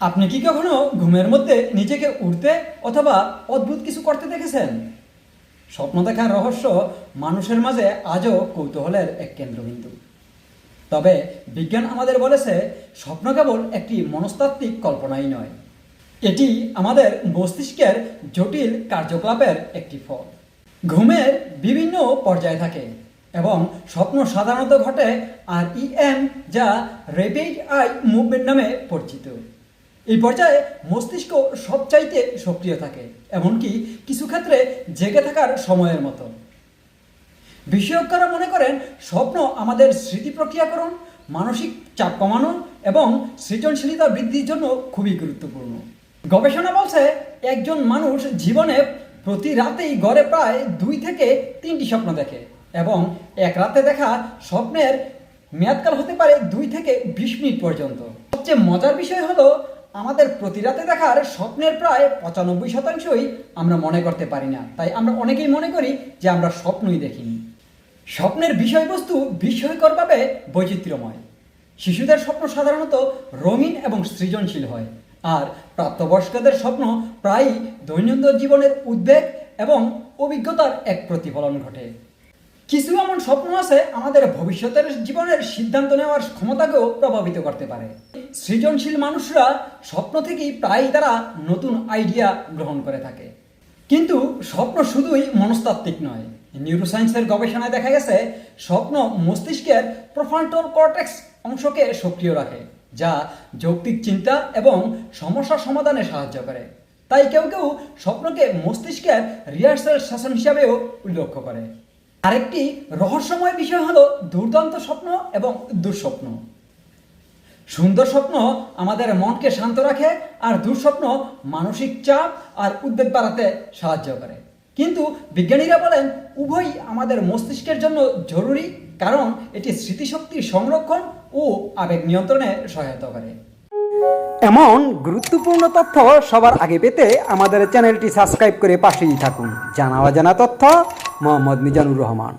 আপনি কি কখনো ঘুমের মধ্যে নিজেকে উঠতে অথবা অদ্ভুত কিছু করতে দেখেছেন? স্বপ্ন দেখার রহস্য মানুষের মাঝে আজও কৌতূহলের এক কেন্দ্রবিন্দু। তবে বিজ্ঞান আমাদের বলেছে, স্বপ্ন কেবল একটি মনস্তাত্ত্বিক কল্পনাই নয়। এটি আমাদের মস্তিষ্কের জটিল কার্যকলাপের একটি ফল। ঘুমের বিভিন্ন পর্যায় থাকে এবং স্বপ্ন সাধারণত ঘটে আর ইএম যা রেপিড আই মুভমেন্ট নামে পরিচিত। এই পর্যায়ে মস্তিষ্ক সবচাইতে সক্রিয় থাকে, এমনকি কিছু ক্ষেত্রে জেগে থাকার সময়ের মতো। বিশেষজ্ঞরা মনে করেন, স্বপ্ন আমাদের স্মৃতি প্রক্রিয়াকরণ, মানসিক চাপ কমানো এবং সৃজনশীলতা বৃদ্ধির জন্য খুবই গুরুত্বপূর্ণ। গবেষণা বলছে, একজন মানুষ জীবনে প্রতি রাতেই গড়ে প্রায় দুই থেকে তিনটি স্বপ্ন দেখে এবং এক রাতে দেখা স্বপ্নের মেয়াদকাল হতে পারে দুই থেকে বিশ মিনিট পর্যন্ত। সবচেয়ে মজার বিষয় হলো আমাদের প্রতিরাতে দেখার স্বপ্নের প্রায় পঁচানব্বই শতাংশই আমরা মনে করতে পারি না। তাই আমরা অনেকেই মনে করি যে আমরা স্বপ্নই দেখিনি। স্বপ্নের বিষয়বস্তু বিস্ময়করভাবে বৈচিত্র্যময়। শিশুদের স্বপ্ন সাধারণত রঙিন এবং সৃজনশীল হয়, আর প্রাপ্তবয়স্কদের স্বপ্ন প্রায়ই দৈনন্দিন জীবনের উদ্বেগ এবং অভিজ্ঞতার এক প্রতিফলন ঘটে। কিছু এমন স্বপ্ন আছে আমাদের ভবিষ্যতের জীবনের সিদ্ধান্ত নেওয়ার ক্ষমতাকেও প্রভাবিত করতে পারে। সৃজনশীল মানুষরা স্বপ্ন থেকেই প্রায়ই তারা নতুন আইডিয়া গ্রহণ করে থাকে। কিন্তু স্বপ্ন শুধুই মনস্তাত্ত্বিক নয়। নিউরোসায়েন্সের গবেষণায় দেখা গেছে, স্বপ্ন মস্তিষ্কের প্রফান্টোর কর্টেক্স অংশকে সক্রিয় রাখে, যা যৌক্তিক চিন্তা এবং সমস্যা সমাধানে সাহায্য করে। তাই কেউ কেউ স্বপ্নকে মস্তিষ্কের রিহার্সাল শাসন হিসাবেও উল্লেখ করে। আরেকটি রহস্যময় বিষয় হলো দুর্দান্ত স্বপ্ন এবং দুঃস্বপ্ন। সুন্দর স্বপ্ন আমাদের মনকে শান্ত রাখে আর দুঃস্বপ্ন মানসিক চাপ আর উদ্বেগ বাড়াতে সাহায্য করে। কিন্তু বিজ্ঞানীরা বলেন, উভয়ই আমাদের মস্তিষ্কের জন্য জরুরি কারণ এটি স্মৃতিশক্তি সংরক্ষণ ও আবেগ নিয়ন্ত্রণে সহায়তা করে। এমন গুরুত্বপূর্ণ তথ্য সবার আগে পেতে আমাদের চ্যানেলটি সাবস্ক্রাইব করে পাশেই থাকুন। জানা অজানা তথ্য मोहम्मद मिजानुर रहमान।